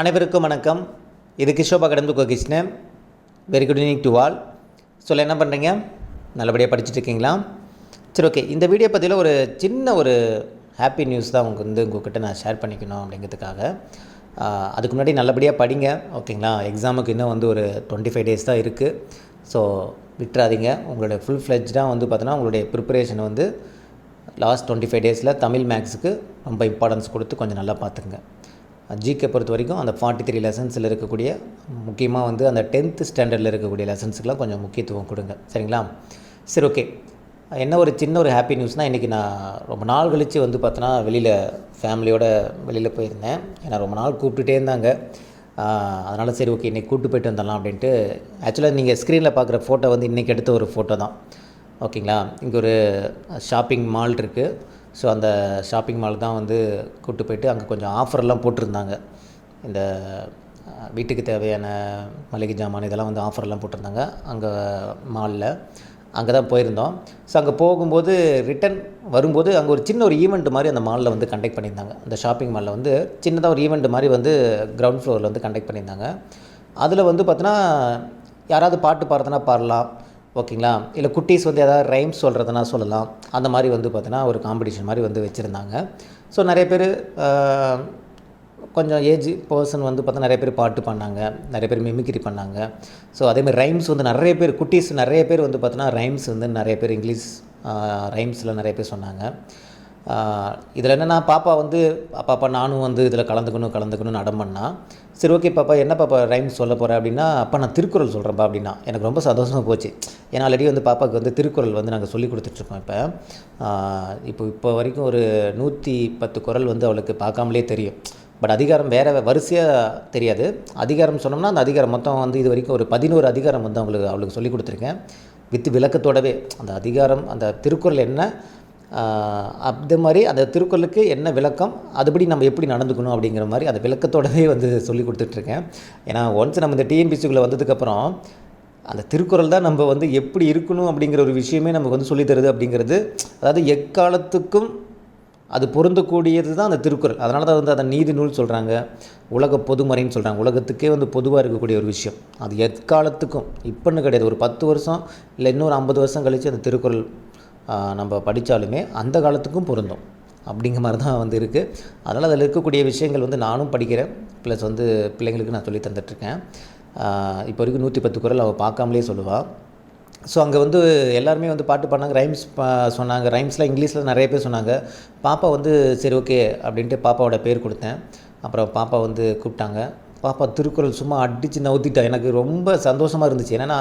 அனைவருக்கும் வணக்கம். இது கிஷோபா கடந்து Gokrishnan very good evening to all சொல்ல என்ன பண்ணுறீங்க நல்லபடியாக படிச்சுட்டு இருக்கீங்களா சரி ஓகே இந்த வீடியோ பற்றியில் ஒரு சின்ன ஒரு ஹாப்பி நியூஸ் தான் உங்களுக்கு வந்து உங்கள்கிட்ட நான் ஷேர் பண்ணிக்கணும் அப்படிங்கிறதுக்காக. அதுக்கு முன்னாடி நல்லபடியாக படிங்க ஓகேங்களா? எக்ஸாமுக்கு இன்னும் வந்து ஒரு டுவெண்ட்டி ஃபைவ் டேஸ் தான் இருக்குது ஸோ விட்டுறாதீங்க. உங்களுடைய ஃபுல் ஃப்ளெஜ்டாக வந்து பார்த்தோன்னா உங்களுடைய ப்ரிப்பரேஷன் வந்து லாஸ்ட் டுவெண்ட்டி ஃபைவ் டேஸில் தமிழ் மேக்ஸுக்கு ரொம்ப இம்பார்ட்டன்ஸ் கொடுத்து கொஞ்சம் நல்லா பார்த்துக்குங்க. ஜிகே பொறுத்த வரைக்கும் அந்த ஃபார்ட்டி த்ரீ லெசன்ஸில் இருக்கக்கூடிய முக்கியமாக வந்து அந்த டென்த்து ஸ்டாண்டர்டில் இருக்கக்கூடிய லெசன்ஸுக்கெலாம் கொஞ்சம் முக்கியத்துவம் கொடுங்க. சரிங்களா? சரி ஓகே என்ன ஒரு சின்ன ஒரு ஹாப்பி நியூஸ்னால் இன்றைக்கி நான் ரொம்ப நாள் கழித்து வந்து பார்த்தோன்னா வெளியில் ஃபேமிலியோட வெளியில் போயிருந்தேன். ஏன்னா ரொம்ப நாள் கூப்பிட்டுட்டே இருந்தாங்க. அதனால் சரி ஓகே இன்றைக்கி கூப்பிட்டு போயிட்டு வந்துடலாம் அப்படின்ட்டு. ஆக்சுவலாக நீங்கள் ஸ்க்ரீனில் பார்க்குற ஃபோட்டோ வந்து இன்றைக்கி எடுத்த ஒரு ஃபோட்டோ தான். ஓகேங்களா இங்கே ஒரு ஷாப்பிங் மால் இருக்குது ஸோ அந்த ஷாப்பிங் மால் தான் வந்து கூப்பிட்டு போயிட்டு அங்கே கொஞ்சம் ஆஃபர்லாம் போட்டிருந்தாங்க. இந்த வீட்டுக்கு தேவையான மளிகை ஜாமான் இதெல்லாம் வந்து ஆஃபர்லாம் போட்டிருந்தாங்க அங்கே மாலில் அங்கே தான் போயிருந்தோம். ஸோ அங்கே போகும்போது ரிட்டன் வரும்போது அங்கே ஒரு சின்ன ஒரு ஈவெண்ட் மாதிரி அந்த மாலில் வந்து கண்டக்ட் பண்ணியிருந்தாங்க. அந்த ஷாப்பிங் மாலில் வந்து சின்னதாக ஒரு ஈவெண்ட் மாதிரி வந்து கிரவுண்ட் ஃப்ளோரில் வந்து கண்டக்ட் பண்ணியிருந்தாங்க. அதில் வந்து பார்த்தோன்னா யாராவது பாட்டு பாடுறதுனா பாடலாம். ஓகேங்களா? இல்லை குட்டீஸ் வந்து ஏதாவது ரைம்ஸ் சொல்கிறதுனா சொல்லலாம். அந்த மாதிரி வந்து பார்த்தினா ஒரு காம்படிஷன் மாதிரி வந்து வச்சுருந்தாங்க. ஸோ நிறைய பேர் கொஞ்சம் ஏஜ் பர்சன் வந்து பார்த்தா நிறைய பேர் பாட்டு பண்ணாங்க நிறைய பேர் மிமிக்ரி பண்ணாங்க. ஸோ அதேமாதிரி ரைம்ஸ் வந்து நிறைய பேர் குட்டீஸ் நிறைய பேர் வந்து பார்த்தோன்னா ரைம்ஸ் வந்து நிறைய பேர் இங்கிலீஷ் ரைம்ஸில் நிறைய பேர் சொன்னாங்க. இதில் என்னென்னா பாப்பா வந்து பாப்பா நானும் வந்து இதில் கலந்துக்கணும் கலந்துக்கணும்னு அடம் பண்ணா சரி ஓகே பாப்பா என்ன பாப்பா ரைம் சொல்ல போகிறேன் அப்படின்னா அப்பா நான் திருக்குறள் சொல்கிறேன்ப்பா அப்படின்னா எனக்கு ரொம்ப சந்தோஷமாக போச்சு. ஏன்னா ஆல்ரெடி வந்து பாப்பாவுக்கு வந்து திருக்குறள் வந்து நாங்கள் சொல்லி கொடுத்துட்ருக்கோம் இப்போ. இப்போ இப்போ வரைக்கும் ஒரு நூற்றி பத்து குறள் வந்து அவளுக்கு பார்க்காமலே தெரியும். பட் அதிகாரம் வேறு வரிசையாக தெரியாது. அதிகாரம் சொன்னோம்னா அந்த அதிகாரம் மொத்தம் வந்து இது வரைக்கும் ஒரு பதினோரு அதிகாரம் வந்து அவங்களுக்கு அவளுக்கு சொல்லி கொடுத்துருக்கேன். வித் விளக்கத்தோடவே அந்த அதிகாரம் அந்த திருக்குறள் என்ன அது மாதிரி அந்த திருக்குறளுக்கு என்ன விளக்கம் அதுபடி நம்ம எப்படி நடந்துக்கணும் அப்படிங்கிற மாதிரி அந்த விளக்கத்தோடவே வந்து சொல்லி கொடுத்துட்ருக்கேன். ஏன்னா ஒன்ஸ் நம்ம இந்த டிஎன்பிசிக்குள்ளே வந்ததுக்கப்புறம் அந்த திருக்குறள் தான் நம்ம வந்து எப்படி இருக்கணும் அப்படிங்கிற ஒரு விஷயமே நமக்கு வந்து சொல்லித் தருது அப்படிங்கிறது அதாவது எக்காலத்துக்கும் அது பொருந்தக்கூடியது தான் அந்த திருக்குறள். அதனால தான் வந்து அதை நீதி நூல் சொல்கிறாங்க உலக பொதுமறைன்னு சொல்கிறாங்க உலகத்துக்கே வந்து பொதுவாக இருக்கக்கூடிய ஒரு விஷயம். அது எக்காலத்துக்கும் இப்போன்னு கிடையாது. ஒரு பத்து வருஷம் இல்லை இன்னொரு ஐம்பது வருஷம் கழித்து அந்த திருக்குறள் நம்ம படித்தாலுமே அந்த காலத்துக்கும் பொருந்தும். அப்படிங்கிற மாதிரி தான் வந்து இருக்குது அதனால் அதில் இருக்கக்கூடிய விஷயங்கள் வந்து நானும் படிக்கிறேன். ப்ளஸ் வந்து பிள்ளைங்களுக்கு நான் சொல்லி தந்துட்டுருக்கேன். இப்போ வரைக்கும் நூற்றி பத்து குறள் அவள் பார்க்காமலே சொல்லுவாள் ஸோ அங்கே வந்து எல்லாருமே வந்து பாட்டு பாடினாங்க. ரைம்ஸ் சொன்னாங்க. ரைம்ஸ்லாம் இங்கிலீஷில் நிறைய பேர் சொன்னாங்க. பாப்பா வந்து சரி ஓகே அப்படின்ட்டு பாப்பாவோட பேர் கொடுத்தேன். அப்புறம் பாப்பா வந்து கூப்பிட்டாங்க. பாப்பா திருக்குறள் சும்மா அடித்து நவுத்திட்டா. எனக்கு ரொம்ப சந்தோஷமாக இருந்துச்சு. என்னென்னா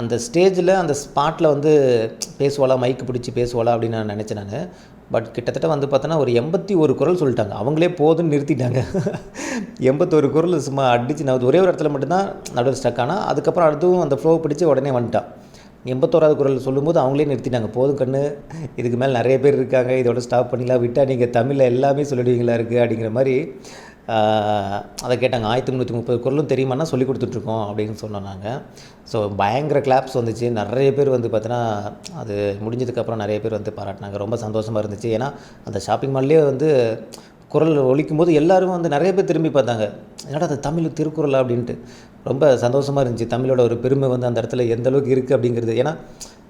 அந்த ஸ்டேஜில் அந்த ஸ்பாட்டில் வந்து பேசுவாளா மைக்கு பிடிச்சி பேசுவாளா அப்படின்னு நான் நினச்சேன் நான். பட் கிட்டத்தட்ட வந்து பார்த்தோன்னா ஒரு எண்பத்தி ஒரு குரல் சொல்லிட்டாங்க. அவங்களே போதும்னு நிறுத்திட்டாங்க. எண்பத்தொரு குரல் சும்மா அடித்து நான் ஒரே ஒரு இடத்துல மட்டும்தான் நடுவில் ஸ்டக் ஆனால் அதுக்கப்புறம் அடுத்தும் அந்த ஃப்ளோ பிடிச்சி உடனே வந்துட்டான். எண்பத்தோராவது குரல் சொல்லும்போது அவங்களே நிறுத்திட்டாங்க. போதும் கண்ணு இதுக்கு மேலே நிறைய பேர் இருக்காங்க இதோட ஸ்டாப் பண்ணிக்கலாம் விட்டால் நீங்கள் தமிழில் எல்லாமே சொல்லிடுவீங்களா இருக்குது அப்படிங்கிற மாதிரி அதை கேட்டாங்க ஆயிரத்தி முந்நூற்றி முப்பது குரலும் தெரியுமானா சொல்லி கொடுத்துட்ருக்கோம் அப்படின்னு சொன்னோம் நாங்கள் ஸோ பயங்கர கிளாப்ஸ் வந்துச்சு. நிறைய பேர் வந்து பார்த்தீங்கன்னா அது முடிஞ்சதுக்கப்புறம் நிறைய பேர் வந்து பாராட்டினாங்க. ரொம்ப சந்தோஷமாக இருந்துச்சு. ஏன்னா அந்த ஷாப்பிங் மால்லேயே வந்து குரல் ஒழிக்கும் போது எல்லோரும் வந்து நிறைய பேர் திரும்பி பார்த்தாங்க. என்னடா அது தமிழ் திருக்குறள் அப்படின்ட்டு. ரொம்ப சந்தோஷமாக இருந்துச்சு. தமிழோட ஒரு பெருமை வந்து அந்த இடத்துல எந்த அளவுக்கு இருக்குது அப்படிங்கிறது. ஏன்னா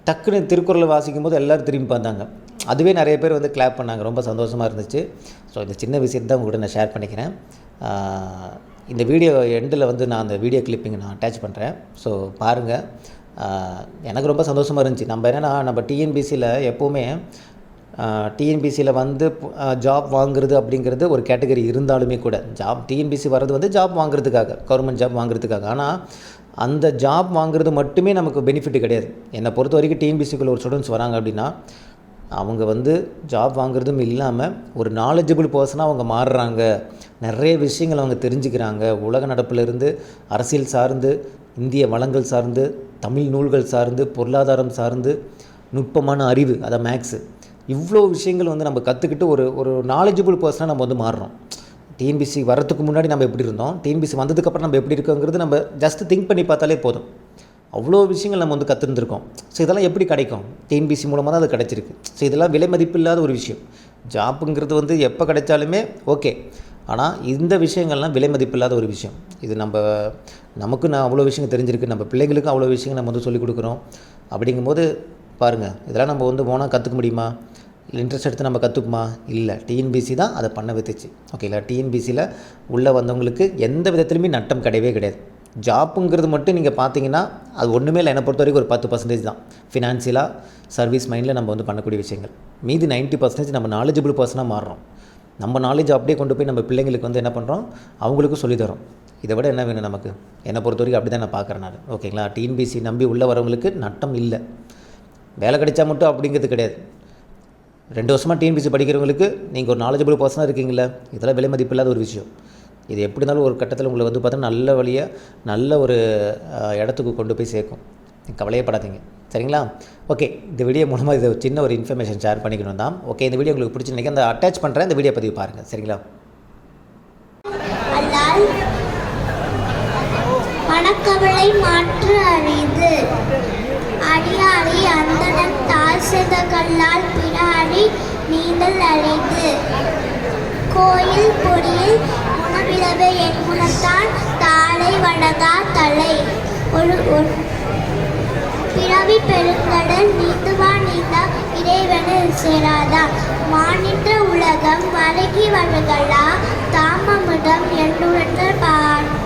டக்குன்னு திருக்குறளை வாசிக்கும் போது எல்லோரும் திரும்பி பார்த்தாங்க. அதுவே நிறைய பேர் வந்து கிளாப் பண்ணாங்க. ரொம்ப சந்தோஷமாக இருந்துச்சு. ஸோ இந்த சின்ன விஷயத்தை தான் உங்கள்கிட்ட நான் ஷேர் பண்ணிக்கிறேன். இந்த வீடியோ எண்டில் வந்து நான் அந்த வீடியோ கிளிப்பிங் நான் அட்டாச் பண்ணுறேன் ஸோ பாருங்கள் எனக்கு ரொம்ப சந்தோஷமாக இருந்துச்சு. நம்ம என்னென்னா நம்ம டிஎன்பிசியில் எப்போவுமே டிஎன்பிசியில் வந்து ஜாப் வாங்குறது அப்படிங்கிறது ஒரு கேட்டகரி இருந்தாலுமே கூட ஜாப் டிஎன்பிசி வர்றது வந்து ஜாப் வாங்குறதுக்காக கவர்மெண்ட் ஜாப் வாங்குறதுக்காக. ஆனால் அந்த ஜாப் வாங்குறது மட்டுமே நமக்கு பெனிஃபிட் கிடையாது. என்னை பொறுத்த வரைக்கும் டிஎன்பிசிக்குள்ள ஒரு ஸ்டூடெண்ட்ஸ் வராங்க அப்படின்னா அவங்க வந்து ஜாப் வாங்குறதும் இல்லாமல் ஒரு நாலேஜபிள் பர்சனாக அவங்க மாறுறாங்க. நிறைய விஷயங்கள் அவங்க தெரிஞ்சுக்கிறாங்க. உலக நடப்பிலிருந்து அரசியல் சார்ந்து இந்திய வளங்கள் சார்ந்து தமிழ் நூல்கள் சார்ந்து பொருளாதாரம் சார்ந்து நுட்பமான அறிவு அதான் மேக்ஸு இவ்வளோ விஷயங்கள் வந்து நம்ம கற்றுக்கிட்டு ஒரு ஒரு நாலேஜபிள் பர்சனாக நம்ம வந்து மாறுறோம். டிஎன்பிசி வரத்துக்கு முன்னாடி நம்ம எப்படி இருந்தோம்? டிஎன்பிசி வந்ததுக்கப்புறம் நம்ம எப்படி இருக்கோங்கிறது நம்ம ஜஸ்ட் திங்க் பண்ணி பார்த்தாலே போதும். அவ்வளோ விஷயங்கள் நம்ம வந்து கற்றுருந்துருக்கோம் ஸோ இதெல்லாம் எப்படி கிடைக்கும்? டிஎன்பிசி மூலமாக தான் அது கிடச்சிருக்கு. ஸோ இதெல்லாம் விலை மதிப்பு இல்லாத ஒரு விஷயம். ஜாப்புங்கிறது வந்து எப்போ கிடைச்சாலுமே ஓகே. ஆனால் இந்த விஷயங்கள்லாம் விலை மதிப்பில்லாத ஒரு விஷயம். இது நம்ம நமக்கு நான் அவ்வளோ விஷயங்கள் தெரிஞ்சிருக்கு. நம்ம பிள்ளைங்களுக்கும் அவ்வளோ விஷயங்கள் நம்ம வந்து சொல்லிக் கொடுக்குறோம். அப்படிங்கும்போது பாருங்கள் இதெல்லாம் நம்ம வந்து போனால் கற்றுக்க முடியுமா? இல்லை இன்ட்ரெஸ்ட் எடுத்து நம்ம கற்றுக்குமா இல்லை. டிஎன்பிசி தான் அதை பண்ண வித்துச்சு. ஓகேங்களா டிஎன்பிசியில் உள்ளே வந்தவங்களுக்கு எந்த விதத்துலையுமே நட்டம் கிடையவே கிடையாது. ஜாப்புங்கிறது மட்டும் நீங்கள் பார்த்தீங்கன்னா அது ஒன்றுமே இல்லை. என்னை பொறுத்த வரைக்கும் ஒரு பத்து பர்சன்டேஜ் தான். ஃபினான்சியலாக சர்வீஸ் மைண்டில் நம்ம வந்து பண்ணக்கூடிய விஷயங்கள். மீதி 90% பர்சன்டேஜ் நம்ம நாலேஜபிள் பர்சனாக மாறுறோம். நம்ம நாலேஜ் அப்படியே கொண்டு போய் நம்ம பிள்ளைங்களுக்கு வந்து என்ன பண்ணுறோம் அவங்களுக்கும் சொல்லித் தரோம் இதை விட என்ன வேணும் நமக்கு? என்னை பொறுத்த வரைக்கும் அப்படி தான் நான். பார்க்குறேன் நான் ஓகேங்களா டிஎன்பிசி நம்பி உள்ளே வரவங்களுக்கு நட்டம் இல்லை. வேலை கிடைச்சா மட்டும் அப்படிங்கிறது கிடையாது. ரெண்டு வருஷமாக டிஎன்பிசி படிக்கிறவங்களுக்கு நீங்கள் ஒரு நாலேஜபிள் பர்சனாக இருக்கீங்களா இதெல்லாம் விலை மதிப்பில்லாத ஒரு விஷயம். இது எப்படி இருந்தாலும் ஒரு கட்டத்தில் உங்களை வந்து பார்த்தா நல்ல வழியாக நல்ல ஒரு இடத்துக்கு கொண்டு போய் சேர்க்கும். நீங்க கவலையே படாதீங்க சரிங்களா? ஓகே இந்த வீடியோ மூலமாக இது சின்ன ஒரு இன்ஃபர்மேஷன் ஷேர் பண்ணிக்கணும் தான். ஓகே இந்த வீடியோ உங்களுக்கு பிடிச்சிருந்தீங்க அந்த அட்டாச் பண்ணுறேன் இந்த வீடியோ பதிவு பாருங்கள் சரிங்களா? மனக்கவலை மாற்று அரிது. அடியாரி அந்தணன் தாழ் செய்த கல்லால் பிடாரி நீந்தல் அரிது. கோயில் பொடியில் உணவிலவே என் குணத்தான் தாளை வணங்கா தலை. ஒரு ஒரு. பிறவி பெருங்கடல் நீந்துவா நீந்தா இறைவனில் சேராதா. மானின்ற உலகம் வழங்கி வருகளா தாமமுதம் என்னுடன் பாற்று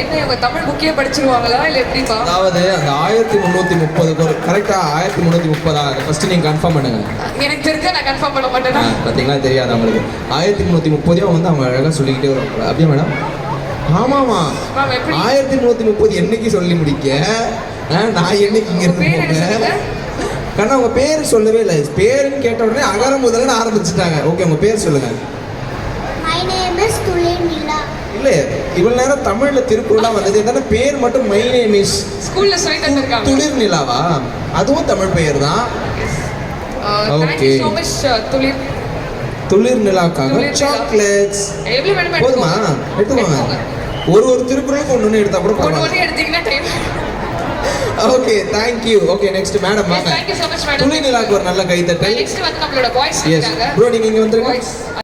என்ன இவங்க தமிழ் புக்கே படிச்சிருவாங்களா இல்ல எப்படிப்பா? அதாவது அந்த ஆயிரத்தி முந்நூற்றி முப்பது கரெக்டாக ஆயிரத்தி முந்நூற்றி முப்பதா? ஃபஸ்ட்டு நீங்கள் கன்ஃபார்ம் பண்ணுங்க. எனக்கு தெரிஞ்சா நான் கன்ஃபார்ம் பண்ண மாட்டேனா. பார்த்தீங்களா தெரியாது அவங்களுக்கு. ஆயிரத்தி முந்நூற்றி முப்பதையும் வந்து அவங்க அழகாக சொல்லிக்கிட்டே வருவாங்க. அப்படியே மேடம் ஆமாமா ஆயிரத்தி முந்நூற்றி முப்பது என்னைக்கு சொல்லி முடிக்க? நான் என்னைக்கு இங்கே இருந்து சொன்னீங்க? கண்ணா உங்க பேர் சொல்லவே இல்லை. பேருன்னு கேட்ட உடனே அகர முதல்ல ஆரம்பிச்சுட்டாங்க. ஓகே உங்க பேர் சொல்லுங்க my name is Thulir Nila இல்லை இவ்வளவு நேரம் தமிழ்ல திருக்குறளா வந்தது என்னன்னா பேர் மட்டும் மை நேம் இஸ் ஸ்கூல்ல சொல்லி தந்திருக்காங்க. துளிர் நிலாவா? அதுவும் தமிழ் பெயர் தான் மச் துளிர் துளிர் நிலாக்காக. சாக்லேட்ஸ் போதுமா? எடுத்துக்கோங்க. ஒரு ஒரு திருக்குறளுக்கு ஒன்று ஒன்று எடுத்தா கூட ஒன்று எடுத்தீங்கன்னா time okay okay next madam வாங்க. துளி நிலாக்கு ஒரு நல்ல கைத்தட்டல் நெக்ஸ்ட் வந்து நம்மளோட பாய்ஸ் இருக்காங்க. ப்ரோ நீங்க இங்க வந்துருங்க.